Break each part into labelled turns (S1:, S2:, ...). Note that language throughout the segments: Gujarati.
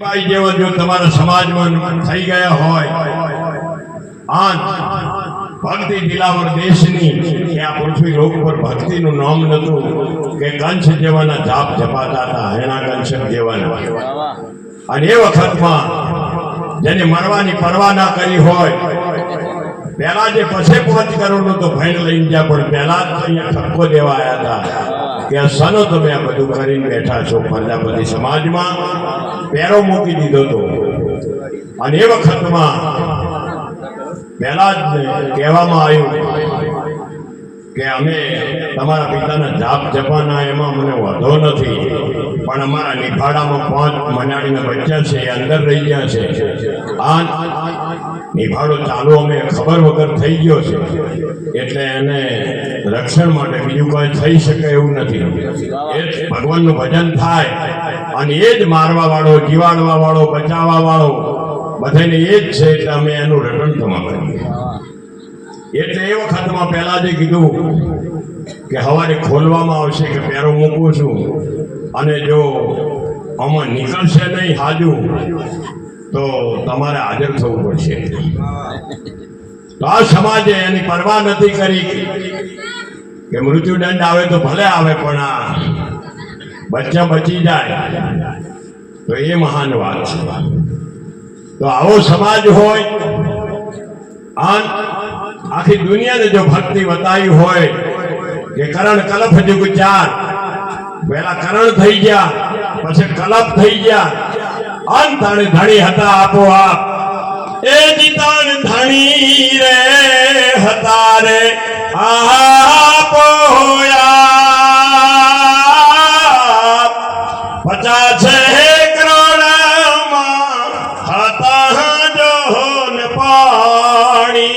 S1: ભાઈ જેવા જો તમારા સમાજમાં થઈ ગયા હોય આ ભક્તિ દિલાવર દેશની આ પૃથ્વી રોગ પર ભક્તિનું નામ નતું કે કંસ જેવાના જાપ જપાતા હતા હેણા કંસ જેવાના. અને એ વખતમાં જેને મરવાની પરવા ના કરી હોય, પહેલા જે પછે પહોંચ કરોડ તો ભય લઈને ગયા, પણ પહેલા જ અહીંયા ઠપકો દેવા આવ્યા હતા. કે આ સનો તમે આ બધું કરીને બેઠા છો પ્રજાપતિ સમાજમાં. પેરો મૂકી દીધો હતો અને એ વખતમાં પહેલા જ કહેવામાં આવ્યું કે અમે તમારા પિતાના જાપ જપાના એમાં મને વાંધો નથી, પણ અમારા નિફાડામાં પાંચ મનાડીના બચ્ચા છે, એ અંદર રહી ગયા છે. આ નિફાડો ચાલુ, અમે ખબર વગર થઈ ગયો છે. એટલે એને રક્ષણ માટે બીજું કોઈ થઈ શકે એવું નથી. એ ભગવાનનું ભજન થાય અને એ જ મારવા વાળો, જીવાડવા વાળો, બચાવવા વાળો, બધાને એ જ છે એટલે અમે એનું રટણ તમા કરીએ એટલે એ વખતમાં પહેલા જે કીધું કે હવારે ખોલવામાં આવશે કે પેરો મૂકું છું અને જો આમાં નીકળશે નહીં હાજુ તો તમારે હાજર થવું પડશે. તો આ સમાજે એની પરવા નથી કરી કે મૃત્યુદંડ આવે તો ભલે આવે, પણ આ બચ્ચા બચી જાય તો એ મહાન વાત છે. તો આવો સમાજ હોય આખી દુનિયાને જો ભક્તિ બતાવી હોય કે કરણ કલફ જુગ ચાર, પહેલા કરણ થઈ ગયા, પછી કલપ થઈ ગયા અંતાણે ધણી હતા આપોઆપ એ જીતાણ ધણી રે હતા રે. પચા પચાસ કરોડમાં હતા જોન પાણી.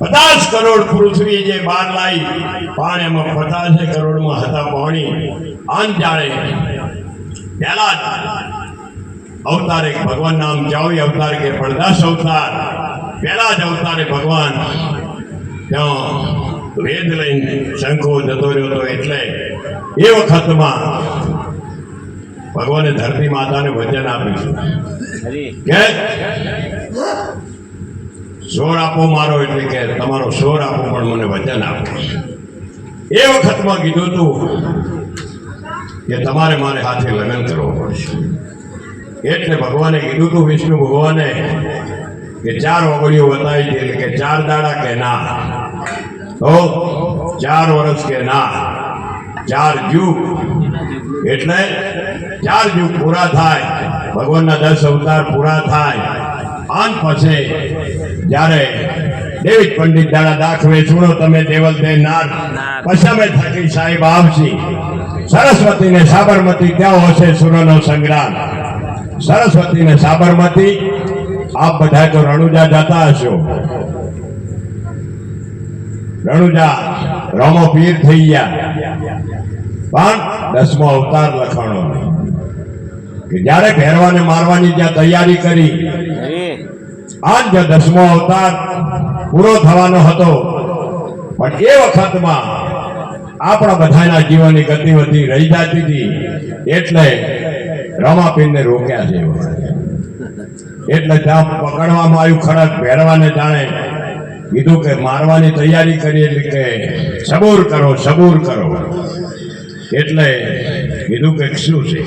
S1: પચાસ કરોડ પૃથ્વી જે બાર લાવી પાણીમાં પચાસ કરોડમાં હતા પાણી. આન જાણે, પહેલા અવતાર એક ભગવાન નામ ચાવી અવતાર કે પડદાસ અવતાર. પહેલા જ અવતારે ભગવાન ત્યાં વેદ લઈને શંખો જતો રહ્યો હતો એટલે એ વખતમાં ભગવાને ધરતી માતાને વચન આપ્યું કે સોર આપો મારો એટલે કે તમારો સોર આપો પણ મને વચન આપો. એ વખતમાં કીધું તું કે તમારે મારે હાથે લગ્ન કરવો પડશે. એટલે ભગવાને કીધું તું વિષ્ણુ ભગવાને કે ચાર ઓગળીઓ બતાવી છે એટલે કે ચાર દાડા કે ના. તો ચાર વર્ષ કે ના ચાર યુગ એટલે ચાર યુગ પૂરા થાય ભગવાનના દસ અવતાર પૂરા થાય. આન પછી જ્યારે દેવી પંડિત દાડા દાખવે સુણો તમે દેવલ દે નાર. અમે થકી સાહેબ આવશી. સરસ્વતી ને સાબરમતી ત્યાં હશે સુરનો સંગ્રામ? સરસ્વતી ને સાબરમતી, આપ બધા તો રણુજા જતા હશો. રણુજા રમો પીર થઈ ગયા. પણ દસમો અવતાર લખાણો. કે જ્યારે ભેરવાને મારવાની જ્યાં તૈયારી કરી, આજ જે દસમો અવતાર પૂરો થવાનો હતો. પણ એ વખતમાં આપણા બધાના જીવનની ગતિવિધિ રહી જતી હતી. એટલે રમાપીરને રોક્યા છે. એટલે ત્યાં પકડવામાં આવ્યું ખડક, ભેરવાને જાણે કીધું કે મારવાની તૈયારી કરી એટલે કે સબૂર કરો સબૂર કરો. એટલે કીધું કે શું છે?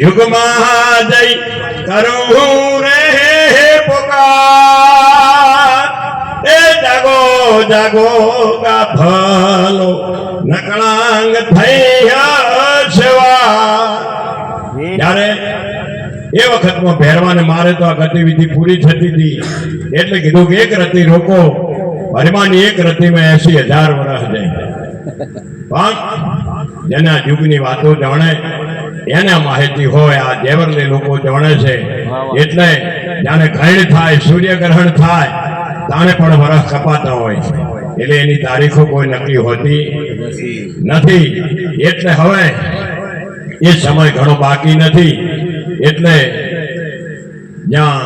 S1: યુગમાં જઈ કરું રે પુકાર. જાગો જાગો ગાફલો નકળાંગ થયા છેવા ત્યારે એ વખતમાં ભેરવાને મારે તો આ ગતિવિધિ પૂરી થતી હતી. એટલે કીધું કે એક રતી રોકો. ભરમાની એક રતિમાં એસી હજાર વર્ષ જાય. પણ જેના યુગની વાતો જાણે એને માહિતી હોય આ દેવરલી લોકો જાણે છે. એટલે જાણે ગ્રહણ થાય સૂર્યગ્રહણ થાય તાણે પણ વરસ કપાતા હોય. એટલે એની તારીખો કોઈ નક્કી હોતી નથી. એટલે હવે એ સમય ઘણો બાકી નથી. એટલે જ્યાં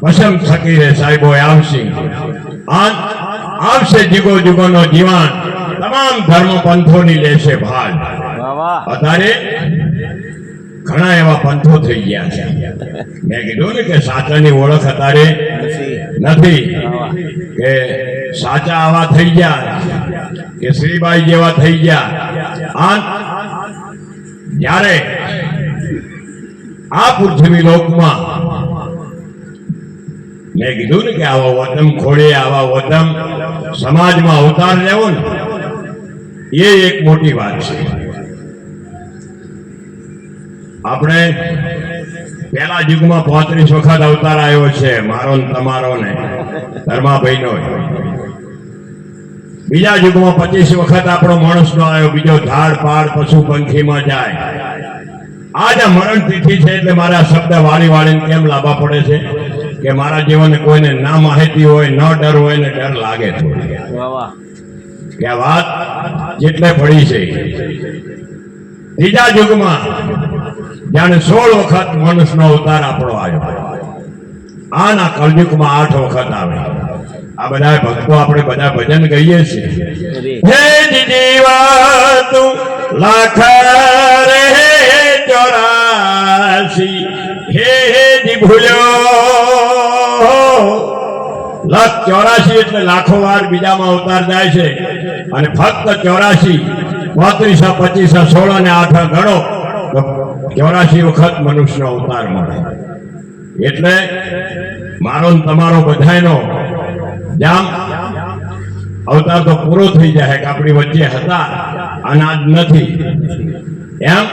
S1: પસંદ ફકીરે સાહેબો આવશે. આ આવશે જીગો જુગોનો જીવન તમામ ધર્મ પંથોની લેશે ભાગ અત્યારે ઘણા એવા પંથો થઈ ગયા છે. મેં કીધું ને કે સાચાની ઓળખ અત્યારે
S2: નથી.
S1: કે સાચા આવા થઈ ગયા કે શ્રીબાઈ જેવા થઈ ગયા. આ જ્યારે આ પૃથ્વી લોકમાં મેં કીધું ને કે આવા વતમ ખોડે આવા વતમ સમાજમાં અવતાર લેવો ને એ એક મોટી વાત છે. આપણે પેલા યુગમાં પોત્રીસ વખત અવતાર આવ્યો છે, મારો ને તમારો ને, ધર્માભાઈનો બીજા યુગમાં પચીસ વખત આપણો માણસ નો આવ્યો, બીજો ઝાડ પાડ પશુ પંખીમાં જાય આજે મરણ તિથિ છે એટલે મારા શબ્દ વાળી વાળીને કેમ લાભા પડે છે? કે મારા જીવનને કોઈને ના માહિતી હોય, ન ડર હોય ને ડર લાગે કે વાત જેટલે પડી છે. ત્રીજા યુગમાં જાણે સોળ વખત મનુષ્યનો અવતાર આપણો આવ્યો. આના કલયુગમાં આઠ વખત આવે. આ બધા ભક્તો આપણે બધા ભજન ગઈએ છીએ. હે જીવા તું લાખ રે ચોરાસી. હે જી ભૂલ્યો લાખ ચોરાસી એટલે લાખો વાર બીજામાં અવતાર જાય છે. અને ફક્ત ચોરાસી, પોત્રીસ, પચીસ, સોળ અને આઠ ગણો. તો ચોરાસી વખત મનુષ્યનો અવતાર મળે. એટલે મારો તમારો બધાયનો જામ અવતાર તો પૂરો થઈ જાય કે આપણી વચ્ચે હતા અનાજ નથી. એમ?